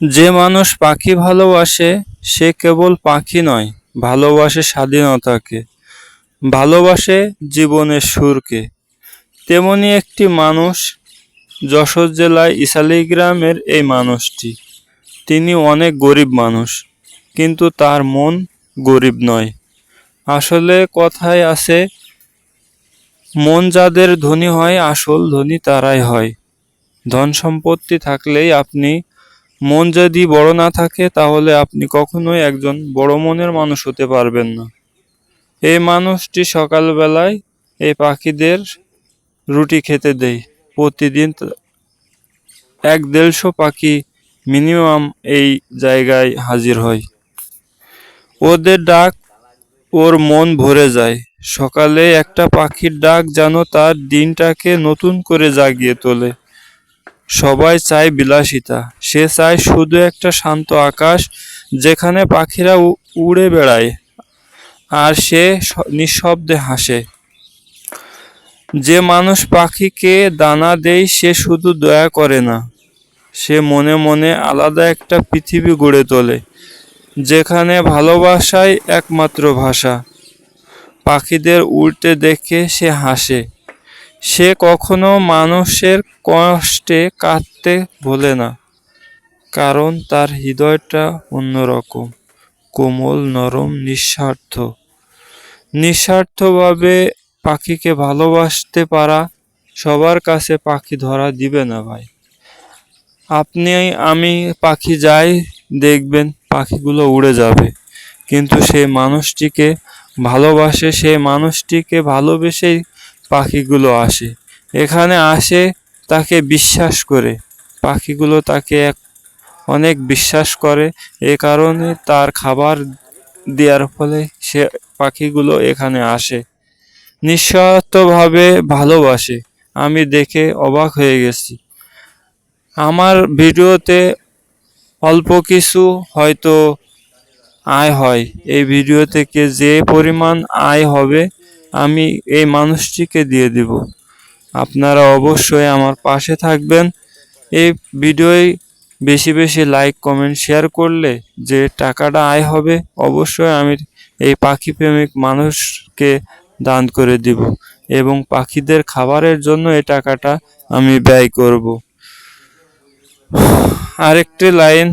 যে মানুষ পাখি ভালোবাসে, সে কেবল পাখি নয়, ভালোবাসে স্বাধীনতাকে, ভালোবাসে জীবনের সুরকে। তেমনি একটি মানুষ যশোর জেলায় ইসালি গ্রামের এই মানুষটি। তিনি অনেক গরিব মানুষ, কিন্তু তার মন গরিব নয়। আসলে কথায় আছে, মন যাদের ধনী হয়, আসল ধনী তারাই হয়। ধন সম্পত্তি থাকলেই আপনি মন যদি বড় না থাকে, তাহলে আপনি কখনোই একজন বড় মনের মানুষ হতে পারবেন না। এই মানুষটি সকালবেলায় এই পাখিদের রুটি খেতে দেয়। প্রতিদিন এক দেড়শো পাখি মিনিমাম এই জায়গায় হাজির হয়। ওদের ডাক ওর মন ভরে যায়। সকালে একটা পাখির ডাক যেন তার দিনটাকে নতুন করে জাগিয়ে তোলে। সবাই চায় বিলাসিতা। সে চায় শুধু একটা শান্ত আকাশ যেখানে পাখিরা উড়ে বেড়ায়, আর সে নিঃশব্দে হাসে। যে মানুষ পাখিকে দানা দেয়, সে শুধু দয়া করে না। সে মনে মনে আলাদা একটা পৃথিবী গড়ে তোলে, যেখানে ভালোবাসাই একমাত্র ভাষা। পাখিদের উড়তে দেখে সে হাসে। সে কখনো মানুষের কষ্টে কাঁদতে ভোলে না, কারণ তার হৃদয়টা অন্যরকম, কোমল, নরম, নিঃস্বার্থ। নিঃস্বার্থভাবে পাখিকে ভালোবাসতে পারা সবার কাছে পাখি ধরা দিবে না ভাই। আপনি, আমি পাখি যাই, দেখবেন পাখিগুলো উড়ে যাবে। কিন্তু সেই মানুষটিকে ভালোবাসে, সেই মানুষটিকে ভালোবেসেই পাখিগুলো আসে। এখানে আসে তাকে বিশ্বাস করে। পাখিগুলো তাকে এক, অনেক বিশ্বাস করে। এ কারণে তার খাবার দেওয়ার ফলে সে পাখিগুলো এখানে আসে। নিঃস্বার্থভাবে ভালোবাসে। আমি দেখে অবাক হয়ে গেছি। আমার ভিডিওতে অল্প কিছু হয়তো আয় হয়। এই ভিডিও থেকে যে পরিমাণ আয় হবে আমি এই মানুষটিকে দিয়ে দিব। আপনারা অবশ্যই আমার পাশে থাকবেন। এই ভিডিওয় বেশি বেশি লাইক কমেন্ট শেয়ার করলে যে টাকাটা আয় হবে, অবশ্যই আমি এই পাখি প্রেমিক মানুষকে দান করে দিব এবং পাখিদের খাবারের জন্য এই টাকাটা আমি ব্যয় করব। আরেকটি লাইন।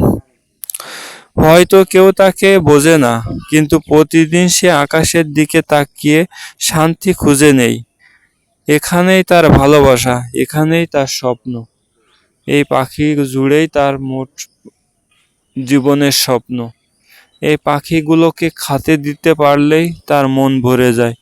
হয়তো কেউ তাকে বোঝে না, কিন্তু প্রতিদিন সে আকাশের দিকে তাকিয়ে শান্তি খুঁজে নেই। এখানেই তার ভালোবাসা, এখানেই তার স্বপ্ন। এই পাখি জুড়েই তার মোট জীবনের স্বপ্ন। এই পাখিগুলোকে খাতে দিতে পারলেই তার মন ভরে যায়।